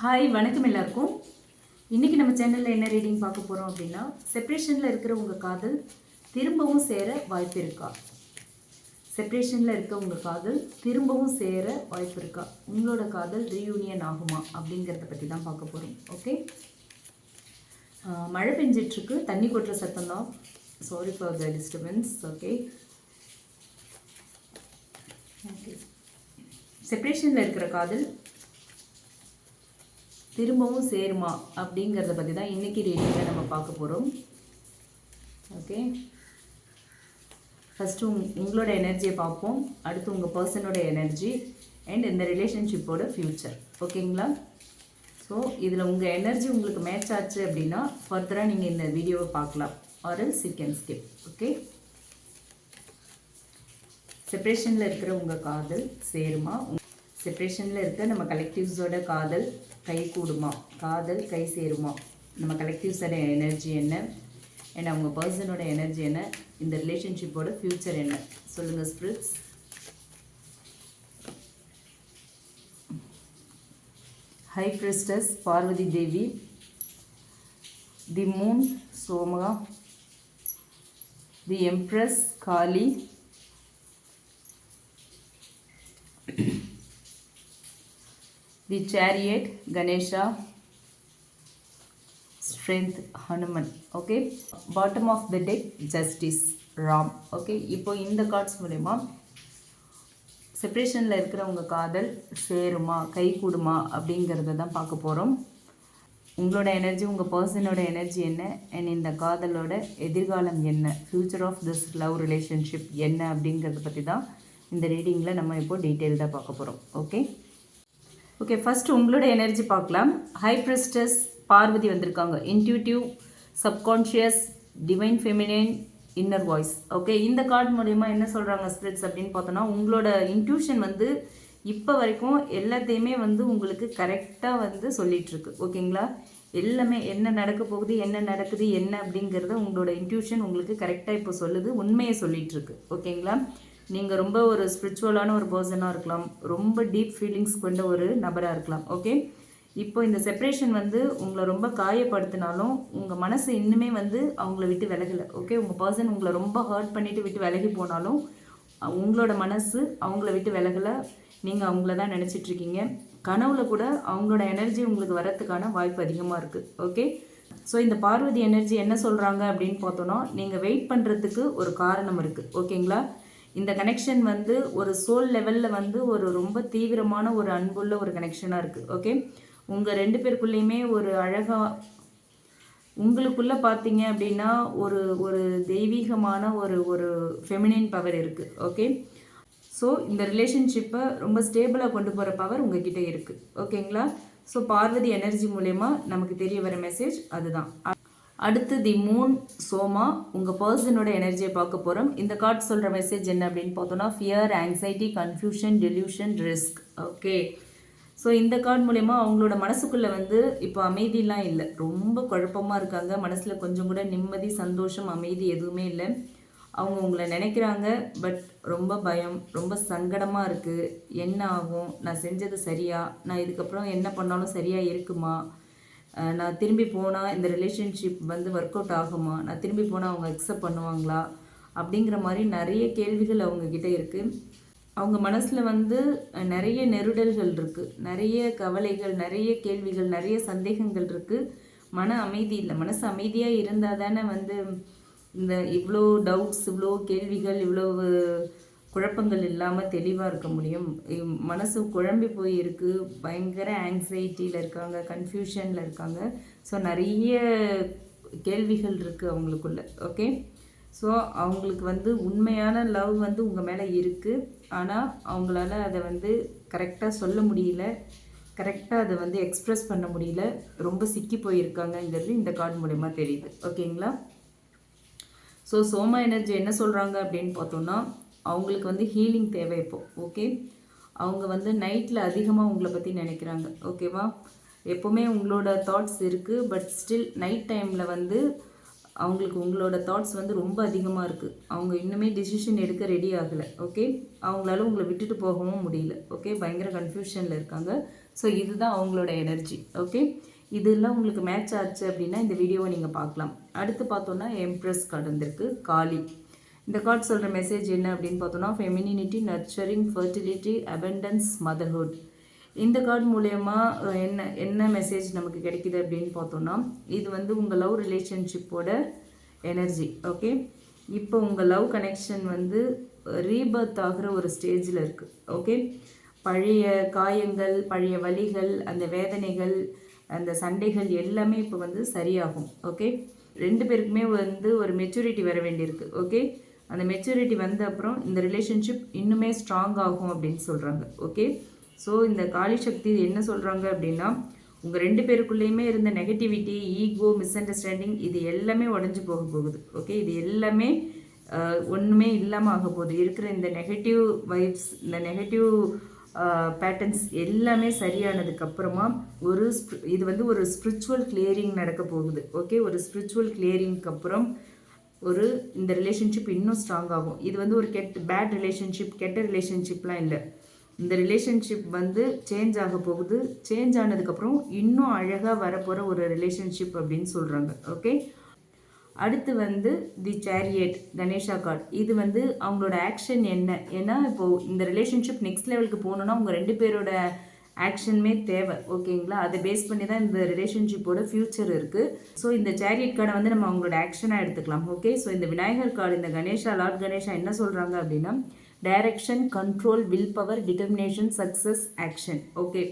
Hi வணக்கம் எல்லாருக்கும். இன்றைக்கி நம்ம சேனலில் என்ன ரீடிங் பார்க்க போகிறோம் அப்படின்னா செப்ரேஷனில் இருக்கிற உங்கள் காதல் திரும்பவும் சேர வாய்ப்பு இருக்கா? செப்ரேஷனில் இருக்க உங்கள் காதல் திரும்பவும் சேர வாய்ப்பு இருக்கா? உங்களோட காதல் ரீயூனியன் ஆகுமா? அப்படிங்கிறத பற்றி தான் பார்க்க போகிறோம் ஓகே மழை பெஞ்சிட்ருக்கு. தண்ணி கொட்டுற சத்தம் தான். Sorry for the disturbance okay okay செப்ரேஷனில் இருக்கிற காதல் திரும்பவும் சேருமா அப்படிங்கிறத பற்றி தான் இன்றைக்கி ரீடிங்கில் நம்ம பார்க்க போகிறோம் ஓகே ஃபஸ்ட்டு உங் உங்களோட எனர்ஜியை பார்ப்போம். அடுத்து உங்கள் பர்சனோட எனர்ஜி அண்ட் இந்த ரிலேஷன்ஷிப்போட ஃப்யூச்சர் ஓகேங்களா ஸோ இதில் உங்கள் எனர்ஜி உங்களுக்கு மேட்ச் ஆச்சு அப்படின்னா ஃபர்தராக நீங்கள் இந்த வீடியோவை பார்க்கலாம். Or see can skip okay செப்ரேஷனில் இருக்கிற உங்கள் காதல் சேருமா? செப்ரேஷனில் இருக்க நம்ம கலெக்டிவ்ஸோட காதல் கை கூடுமா காதல் கை சேருமா? நம்ம கலெக்டிவ்ஸோட எனர்ஜி என்ன? அண்ட் அவங்க பர்சனோட எனர்ஜி என்ன? இந்த ரிலேஷன்ஷிப்போட ஃப்யூச்சர் என்ன? சொல்லுங்கள் spirits high priestess Parvati Devi the moon Somaka the empress Kali the chariot Ganesha strength Hanuman okay bottom of the deck justice Ram okay இப்போ இந்த கார்ட்ஸ் மூலயமா செப்ரேஷனில் இருக்கிறவங்க காதல் சேருமா கை கூடுமா அப்படிங்கிறத தான் பார்க்க போகிறோம் உங்களோட எனர்ஜி உங்கள் பர்சனோட எனர்ஜி என்ன? அண்ட் இந்த காதலோட எதிர்காலம் என்ன? Future of this love relationship என்ன அப்படிங்கிறத பற்றி தான் இந்த ரீடிங்கில் நம்ம இப்போ டீட்டெயில்டாக பார்க்க போகிறோம் ஓகே ஓகே ஃபர்ஸ்ட் உங்களோட எனர்ஜி பார்க்கலாம். ஹை ப்ரிஸ்டஸ் பார்வதி வந்திருக்காங்க. Intuitive subconscious divine feminine inner voice okay இந்த கார்டு மூலயமா என்ன சொல்கிறாங்க ஸ்பிரிட்ஸ் அப்படின்னு பார்த்தோன்னா உங்களோட இன்ட்யூஷன் வந்து இப்போ வரைக்கும் எல்லாத்தையுமே வந்து உங்களுக்கு கரெக்டாக வந்து சொல்லிகிட்ருக்கு ஓகேங்களா எல்லாமே என்ன நடக்க போகுது என்ன நடக்குது என்ன அப்படிங்கிறத உங்களோட இன்ட்யூஷன் உங்களுக்கு கரெக்டாக இப்போ சொல்லுது உண்மையை சொல்லிகிட்ருக்கு ஓகேங்களா நீங்கள் ரொம்ப ஒரு ஸ்பிரிச்சுவலான ஒரு பர்சனாக இருக்கலாம். ரொம்ப டீப் ஃபீலிங்ஸ் கொண்ட ஒரு நபராக இருக்கலாம். ஓகே இப்போ இந்த செப்ரேஷன் வந்து உங்களை ரொம்ப காயப்படுத்தினாலும் உங்கள் மனசு இன்னுமே வந்து அவங்கள விட்டு விலகலை. ஓகே உங்கள் பர்சன் உங்களை ரொம்ப ஹர்ட் பண்ணிவிட்டு விட்டு விலகி போனாலும் உங்களோட மனசு அவங்கள விட்டு விலகலை. நீங்கள் அவங்கள தான் நினச்சிட்ருக்கீங்க கனவுல கூட அவங்களோட எனர்ஜி உங்களுக்கு வரத்துக்கான வாய்ப்பு அதிகமாக இருக்குது ஓகே ஸோ இந்த பார்வதி எனர்ஜி என்ன சொல்கிறாங்க அப்படின்னு பார்த்தோன்னா நீங்கள் வெயிட் பண்ணுறதுக்கு ஒரு காரணம் இருக்குது ஓகேங்களா இந்த கனெக்ஷன் வந்து ஒரு சோல் லெவலில் வந்து ஒரு ரொம்ப தீவிரமான ஒரு அன்புள்ள ஒரு கனெக்ஷனாக இருக்குது ஓகே உங்கள் ரெண்டு பேருக்குள்ளேயுமே ஒரு அழகாக உங்களுக்குள்ளே பார்த்தீங்க அப்படின்னா ஒரு ஒரு தெய்வீகமான ஒரு ஒரு ஃபெமினின் பவர் இருக்குது ஓகே ஸோ இந்த ரிலேஷன்ஷிப்பை ரொம்ப ஸ்டேபிளாக கொண்டு போகிற பவர் உங்ககிட்ட இருக்குது ஓகேங்களா ஸோ பார்வதி எனர்ஜி மூலயமா நமக்கு தெரிய வர மெசேஜ் அதுதான். அடுத்து தி மூன் சோமா உங்கள் பர்சனோட எனர்ஜியை பார்க்க போகிறோம் இந்த கார்டு சொல்கிற மெசேஜ் என்ன அப்படின்னு பார்த்தோன்னா fear anxiety confusion delusion risk okay. So இந்த கார்டு மூலயமா அவங்களோட மனசுக்குள்ளே வந்து இப்போ அமைதியெலாம் இல்லை. ரொம்ப குழப்பமாக இருக்காங்க. மனசில் கொஞ்சம் கூட நிம்மதி சந்தோஷம் அமைதி எதுவுமே இல்லை. அவங்க உங்களை நினைக்கிறாங்க பட் ரொம்ப பயம் ரொம்ப சங்கடமாக இருக்குது என்ன ஆகும்? நான் செஞ்சது சரியா? நான் இதுக்கப்புறம் என்ன பண்ணாலும் சரியாக இருக்குமா? நான் திரும்பி போனால் இந்த ரிலேஷன்ஷிப் வந்து ஒர்க் அவுட் ஆகுமா? நான் திரும்பி போனால் அவங்க அக்செப்ட் பண்ணுவாங்களா? அப்படிங்கிற மாதிரி நிறைய கேள்விகள் அவங்கக்கிட்ட இருக்குது அவங்க மனசில் வந்து நிறைய நெருடல்கள் இருக்குது நிறைய கவலைகள் நிறைய கேள்விகள் நிறைய சந்தேகங்கள் இருக்குது மன அமைதி இல்லை. மனசு அமைதியாக இருந்தால் தானே வந்து இந்த இவ்வளோ டவுட்ஸ் இவ்வளோ கேள்விகள் இவ்வளோ குழப்பங்கள் இல்லாமல் தெளிவாக இருக்க முடியும். மனசு குழம்பி போயிருக்கு பயங்கர ஆங்ஸைட்டியில் இருக்காங்க கன்ஃபியூஷனில் இருக்காங்க. ஸோ நிறைய கேள்விகள் இருக்குது அவங்களுக்குள்ள. ஓகே ஸோ அவங்களுக்கு வந்து உண்மையான லவ் வந்து உங்கள் மேலே இருக்குது ஆனால் அவங்களால அதை வந்து கரெக்டாக சொல்ல முடியல. கரெக்டாக அதை வந்து எக்ஸ்ப்ரெஸ் பண்ண முடியல. ரொம்ப சிக்கி போயிருக்காங்கங்கிறது இந்த கார்டு மூலயமா தெரியுது. ஓகேங்களா ஸோ சோமா எனர்ஜி என்ன சொல்கிறாங்க அப்படின்னு பார்த்தோன்னா அவங்களுக்கு வந்து ஹீலிங் தேவை இப்போது ஓகே அவங்க வந்து நைட்டில் அதிகமாக உங்களை பற்றி நினைக்கிறாங்க ஓகேவா எப்போவுமே உங்களோட தாட்ஸ் இருக்குது பட் ஸ்டில் நைட் டைமில் வந்து அவங்களுக்கு உங்களோட தாட்ஸ் வந்து ரொம்ப அதிகமாக இருக்குது அவங்க இன்னுமே டிசிஷன் எடுக்க ரெடி ஆகலை ஓகே அவங்களால உங்களை விட்டுட்டு போகவும் முடியல ஓகே பயங்கர கன்ஃபியூஷனில் இருக்காங்க. ஸோ இதுதான் அவங்களோட எனர்ஜி ஓகே இதெல்லாம் உங்களுக்கு மேட்ச் ஆச்சு அப்படின்னா இந்த வீடியோவை நீங்கள் பார்க்கலாம். அடுத்து பார்த்தோன்னா எம்ப்ரஸ் கார்டு வந்திருக்கு காளி. இந்த கார்டு சொல்கிற மெசேஜ் என்ன அப்படின்னு பார்த்தோன்னா femininity nurturing fertility abundance motherhood இந்த கார்டு மூலயமா என்ன என்ன மெசேஜ் நமக்கு கிடைக்குது அப்படின்னு பார்த்தோன்னா இது வந்து உங்கள் லவ் ரிலேஷன்ஷிப்போட எனர்ஜி ஓகே இப்போ உங்கள் லவ் கனெக்ஷன் வந்து ரீபர்த் ஆகிற ஒரு ஸ்டேஜில் இருக்குது ஓகே பழைய காயங்கள் பழைய வலிகள் அந்த வேதனைகள் அந்த சண்டைகள் எல்லாமே இப்போ வந்து சரியாகும் ஓகே ரெண்டு பேருக்குமே வந்து ஒரு மெச்சூரிட்டி வர வேண்டியிருக்கு ஓகே அந்த மெச்சூரிட்டி வந்த அப்புறம் இந்த ரிலேஷன்ஷிப் இன்னுமே ஸ்ட்ராங் ஆகும் அப்படின்னு சொல்கிறாங்க ஓகே ஸோ இந்த காளி சக்தி என்ன சொல்கிறாங்க அப்படின்னா உங்கள் ரெண்டு பேருக்குள்ளேயுமே இருந்த நெகட்டிவிட்டி ஈகோ மிஸ் அண்டர்ஸ்டாண்டிங் இது எல்லாமே உடஞ்சி போக போகுது. ஓகே இது எல்லாமே ஒன்றுமே இல்லாமல் ஆக போகுது. இருக்கிற இந்த நெகட்டிவ் வைப்ஸ் இந்த நெகட்டிவ் பேட்டர்ன்ஸ் எல்லாமே சரியானதுக்கப்புறமா ஒரு இது வந்து ஒரு ஸ்பிரிச்சுவல் கிளியரிங் நடக்க போகுது. ஓகே ஒரு ஸ்பிரிச்சுவல் கிளியரிங்க்கு அப்புறம் ஒரு இந்த ரிலேஷன்ஷிப் இன்னும் ஸ்ட்ராங் ஆகும். இது வந்து ஒரு கெட் பேட் ரிலேஷன்ஷிப் கெட்ட ரிலேஷன்ஷிப்லாம் இல்லை. இந்த ரிலேஷன்ஷிப் வந்து சேஞ்ச் ஆக போகுது. சேஞ்ச் ஆனதுக்கப்புறம் இன்னும் அழகாக வரப்போகிற ஒரு ரிலேஷன்ஷிப் அப்படின்னு சொல்கிறாங்க ஓகே அடுத்து வந்து தி சேரியட் கணேஷா கார்டு இது வந்து அவங்களோட ஆக்ஷன் என்ன? ஏன்னா இப்போது இந்த ரிலேஷன்ஷிப் நெக்ஸ்ட் லெவலுக்கு போகணுன்னா அவங்க ரெண்டு பேரோட ஆக்ஷனுமே தேவை ஓகேங்களா? அதை பேஸ் பண்ணி தான் இந்த ரிலேஷன்ஷிப்போட ஃப்யூச்சர் இருக்குது ஸோ இந்த சேரியட் கார்டை வந்து நம்ம அவங்களோட ஆக்ஷனாக எடுத்துக்கலாம் ஓகே ஸோ இந்த விநாயகர் கார்டு இந்த கணேஷா லார்ட் கணேஷா என்ன சொல்கிறாங்க அப்படின்னா direction control will power determination success action okay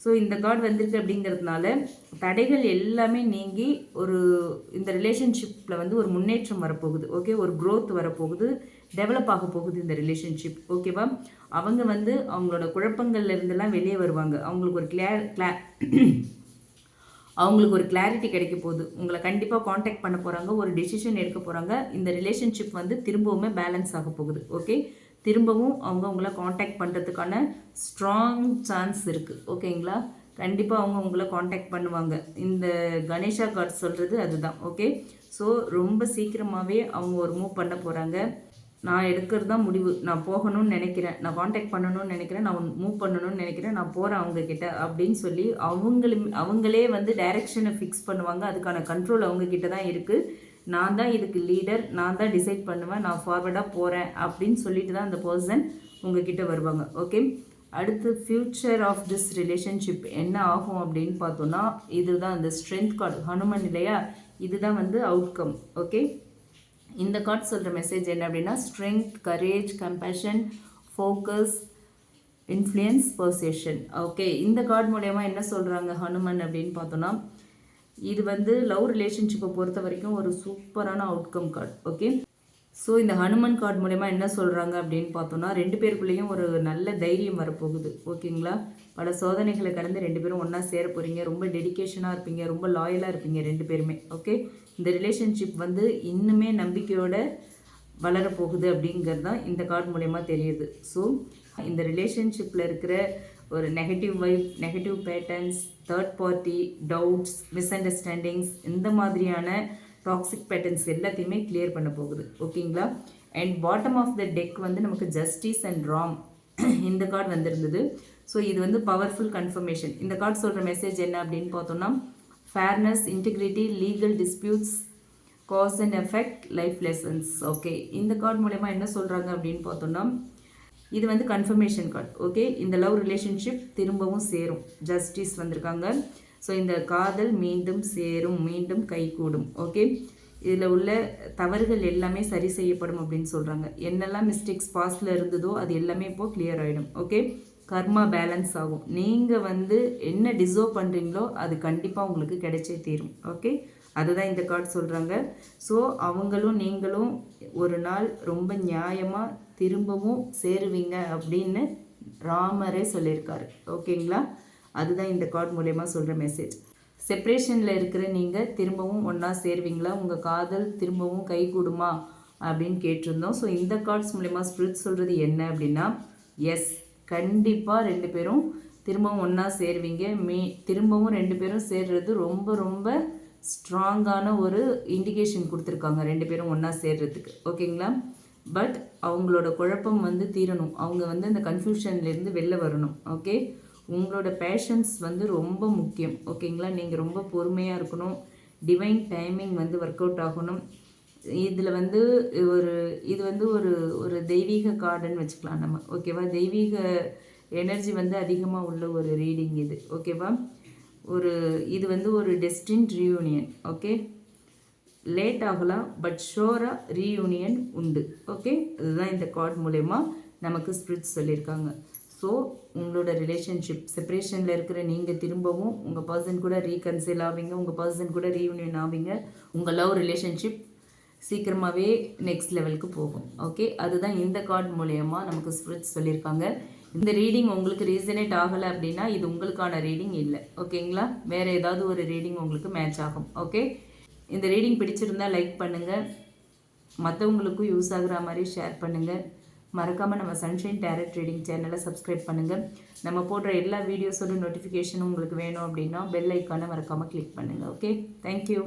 so இந்த கார்டு வந்திருக்கு அப்படிங்கிறதுனால தடைகள் எல்லாமே நீங்கி ஒரு இந்த ரிலேஷன்ஷிப்பில் வந்து ஒரு முன்னேற்றம் வரப்போகுது ஓகே ஒரு க்ரோத் வரப்போகுது. டெவலப் ஆக போகுது இந்த ரிலேஷன்ஷிப் ஓகேவா அவங்க வந்து அவங்களோட குழப்பங்கள்ல இருந்தெல்லாம் வெளியே வருவாங்க. அவங்களுக்கு ஒரு கிளியர் கிளா அவங்களுக்கு ஒரு கிளாரிட்டி கிடைக்க போகுது. உங்களை கண்டிப்பாக காண்டாக்ட் பண்ண போகிறாங்க ஒரு டெசிஷன் எடுக்க போகிறாங்க இந்த ரிலேஷன்ஷிப் வந்து திரும்பவுமே பேலன்ஸ் ஆக போகுது ஓகே திரும்பவும் அவங்க உங்களை காண்டாக்ட் பண்ணுறதுக்கான ஸ்ட்ராங் சான்ஸ் இருக்குது ஓகேங்களா கண்டிப்பாக அவங்க உங்களை காண்டாக்ட் பண்ணுவாங்க. இந்த கணேஷா கார்டு சொல்கிறது அதுதான் ஓகே ஸோ ரொம்ப சீக்கிரமாகவே அவங்க ஒரு மூவ் பண்ண போகிறாங்க நான் எடுக்கிறது தான் முடிவு. நான் போகணும்னு நினைக்கிறேன். நான் காண்டாக்ட் பண்ணணும்னு நினைக்கிறேன். நான் மூவ் பண்ணணும்னு நினைக்கிறேன். நான் போகிறேன் அவங்கக்கிட்ட அப்படின்னு சொல்லி அவங்களும் அவங்களே வந்து டைரெக்ஷனை ஃபிக்ஸ் பண்ணுவாங்க. அதுக்கான கண்ட்ரோல் அவங்கக்கிட்ட தான் இருக்குது நான் தான் இதுக்கு லீடர் நான் தான் டிசைட் பண்ணுவேன். நான் ஃபார்வர்டாக போகிறேன் அப்படின்னு சொல்லிட்டு தான் அந்த பர்சன் உங்ககிட்ட வருவாங்க. ஓகே அடுத்து ஃப்யூச்சர் ஆஃப் திஸ் ரிலேஷன்ஷிப் என்ன ஆகும் அப்படின்னு பார்த்தோன்னா இதுதான் அந்த ஸ்ட்ரென்த் கார்டு ஹனுமன் இல்லையா? இதுதான் வந்து அவுட்கம் ஓகே இந்த கார்டு சொல்கிற மெசேஜ் என்ன அப்படின்னா strength courage compassion focus influence persuasion okay இந்த கார்டு மூலயமா என்ன சொல்கிறாங்க ஹனுமன் அப்படின்னு பார்த்தோன்னா இது வந்து லவ் ரிலேஷன்ஷிப்பை பொறுத்த வரைக்கும் ஒரு சூப்பரான அவுட்கம் கார்டு ஓகே ஸோ இந்த ஹனுமன் கார்டு மூலயமா என்ன சொல்கிறாங்க அப்படின்னு பார்த்தோன்னா ரெண்டு பேருக்குள்ளேயும் ஒரு நல்ல தைரியம் வரப்போகுது. ஓகேங்களா? பல சோதனைகளை கடந்து ரெண்டு பேரும் ஒன்றா சேர போகிறீங்க ரொம்ப டெடிகேஷனாக இருப்பீங்க. ரொம்ப லாயலாக இருப்பீங்க ரெண்டு பேருமே. ஓகே? இந்த ரிலேஷன்ஷிப் வந்து இன்னுமே நம்பிக்கையோட வளரப்போகுது அப்படிங்கிறது தான் இந்த கார்டு மூலயமா தெரியுது. ஸோ இந்த ரிலேஷன்ஷிப்பில் இருக்கிற ஒரு negative vibe negative patterns third party doubts misunderstandings இந்த மாதிரியான டாக்ஸிக் பேட்டர்ன்ஸ் எல்லாத்தையுமே கிளியர் பண்ண போகுது. ஓகேங்களா? And bottom of the deck வந்து நமக்கு ஜஸ்டிஸ் அண்ட் ராங் இந்த கார்டு வந்திருந்தது. ஸோ இது வந்து பவர்ஃபுல் கன்ஃபர்மேஷன் இந்த கார்டு சொல்கிற மெசேஜ் என்ன அப்படின்னு பார்த்தோம்னா fairness integrity legal disputes cause and effect life lessons okay இந்த கார்டு மூலயமா என்ன சொல்கிறாங்க அப்படின்னு பார்த்தோம்னா இது வந்து கன்ஃபர்மேஷன் கார்டு ஓகே இந்த லவ் ரிலேஷன்ஷிப் திரும்பவும் சேரும். ஜஸ்டிஸ் வந்திருக்காங்க. ஸோ இந்த காதல் மீண்டும் சேரும் மீண்டும் கைகூடும். ஓகே இதில் உள்ள தவறுகள் எல்லாமே சரி செய்யப்படும் அப்படின்னு சொல்கிறாங்க என்னெல்லாம் மிஸ்டேக்ஸ் பாஸ்டில் இருந்ததோ அது எல்லாமே இப்போது கிளியர் ஆகிடும் ஓகே கர்மா பேலன்ஸ் ஆகும். நீங்கள் வந்து என்ன டிசர்வ் பண்ணுறீங்களோ அது கண்டிப்பாக உங்களுக்கு கிடைச்சே தீரும். ஓகே அதுதான் இந்த கார்டு சொல்கிறாங்க ஸோ அவங்களும் நீங்களும் ஒரு நாள் ரொம்ப நியாயமாக திரும்பவும் சேருவீங்க அப்படின்னு ராமரே சொல்லியிருக்காரு. ஓகேங்களா அதுதான் இந்த கார்டு மூலயமா சொல்கிற மெசேஜ் செப்ரேஷனில் இருக்கிற நீங்கள் திரும்பவும் ஒன்றா சேருவீங்களா? உங்கள் காதல் திரும்பவும் கைகூடுமா? அப்படின்னு கேட்டிருந்தோம். ஸோ இந்த கார்ட்ஸ் மூலயமா ஸ்பிரிட் சொல்கிறது என்ன அப்படின்னா எஸ் கண்டிப்பாக ரெண்டு பேரும் திரும்பவும் ஒன்றா சேருவீங்க. மீ திரும்பவும் ரெண்டு பேரும் சேர்றது ரொம்ப ரொம்ப ஸ்ட்ராங்கான ஒரு இண்டிகேஷன் கொடுத்துருக்காங்க ரெண்டு பேரும் ஒன்றா சேர்றதுக்கு. ஓகேங்களா பட் அவங்களோட குழப்பம் வந்து தீரணும். அவங்க வந்து அந்த கன்ஃபியூஷன்லேருந்து வெளில வரணும். ஓகே உங்களோட பேஷன்ஸ் வந்து ரொம்ப முக்கியம். ஓகேங்களா நீங்கள் ரொம்ப பொறுமையாக இருக்கணும். டிவைன் டைமிங் வந்து ஒர்க் அவுட் ஆகணும். இதில் வந்து ஒரு இது வந்து ஒரு ஒரு தெய்வீக கார்டுன்னு வச்சுக்கலாம் நம்ம. ஓகேவா தெய்வீக எனர்ஜி வந்து அதிகமாக உள்ள ஒரு ரீடிங் இது. ஓகேவா ஒரு இது வந்து ஒரு டெஸ்டின் ரீயூனியன் ஓகே லேட் ஆகலாம் பட் ஷோராக ரீயூனியன் உண்டு. ஓகே அதுதான் இந்த கார்டு மூலயமா நமக்கு ஸ்பிரிட் சொல்லியிருக்காங்க. ஸோ உங்களோட ரிலேஷன்ஷிப் செப்பரேஷனில் இருக்கிற நீங்கள் திரும்பவும் உங்கள் பர்சன் கூட ரீகன்சில் ஆவீங்க உங்கள் பர்சன் கூட ரீயூனியன் ஆவீங்க உங்கள் லவ் ரிலேஷன்ஷிப் சீக்கிரமாகவே நெக்ஸ்ட் லெவலுக்கு போகும். ஓகே அதுதான் இந்த கார்டு மூலயமா நமக்கு ஸ்பிரிட்ஸ் சொல்லியிருக்காங்க. இந்த ரீடிங் உங்களுக்கு ரீசனேட் ஆகலை அப்படின்னா இது உங்களுக்கான ரீடிங் இல்லை. ஓகேங்களா வேறு ஏதாவது ஒரு ரீடிங் உங்களுக்கு மேட்ச் ஆகும். ஓகே இந்த ரீடிங் பிடிச்சிருந்தா லைக் பண்ணுங்கள் மற்றவங்களுக்கும் யூஸ் ஆகுற மாதிரி ஷேர் பண்ணுங்கள் மறக்காமல் நம்ம சன்ஷைன் டேரட் ட்ரேடிங் சேனலை சப்ஸ்கிரைப் பண்ணுங்கள் நம்ம போடுற எல்லா வீடியோஸோட நோட்டிஃபிகேஷனும் உங்களுக்கு வேணும் அப்படின்னா பெல் ஐக்கானை மறக்காமல் கிளிக் பண்ணுங்கள் ஓகே தேங்க்யூ